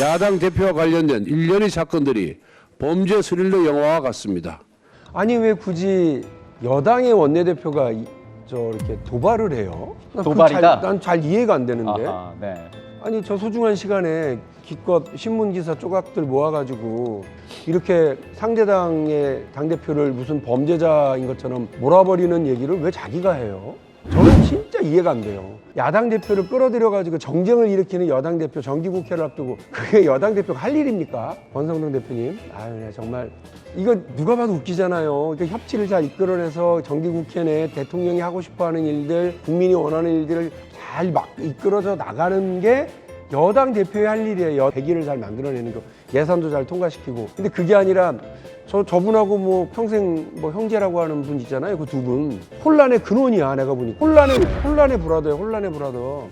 야당 대표와 관련된 일련의 사건들이 범죄 스릴러 영화와 같습니다. 아니 왜 굳이 여당의 원내대표가 이- 저 이렇게 도발을 해요? 도발이다? 난 잘 이해가 안 되는데. 아하, 네. 아니 저 소중한 시간에 기껏 신문 기사 조각들 모아가지고 이렇게 상대당의 당 대표를 무슨 범죄자인 것처럼 몰아버리는 얘기를 왜 자기가 해요? 진짜 이해가 안 돼요. 야당 대표를 끌어들여가지고 정쟁을 일으키는 여당 대표 정기국회를 앞두고 그게 여당 대표가 할 일입니까? 권성동 대표님, 아유 네, 정말 이거 누가 봐도 웃기잖아요. 그러니까 협치를 잘 이끌어내서 정기국회 내 대통령이 하고 싶어 하는 일들, 국민이 원하는 일들을 잘 막 이끌어져 나가는 게 여당 대표의 할 일이에요. 대기를 잘 만들어내는 거, 예산도 잘 통과시키고. 근데 그게 아니라 저 저분하고 뭐 평생 뭐 형제라고 하는 분 있잖아요. 그 두 분 혼란의 근원이야. 내가 보니 혼란의 혼란의 브라더예요. 혼란의 브라더.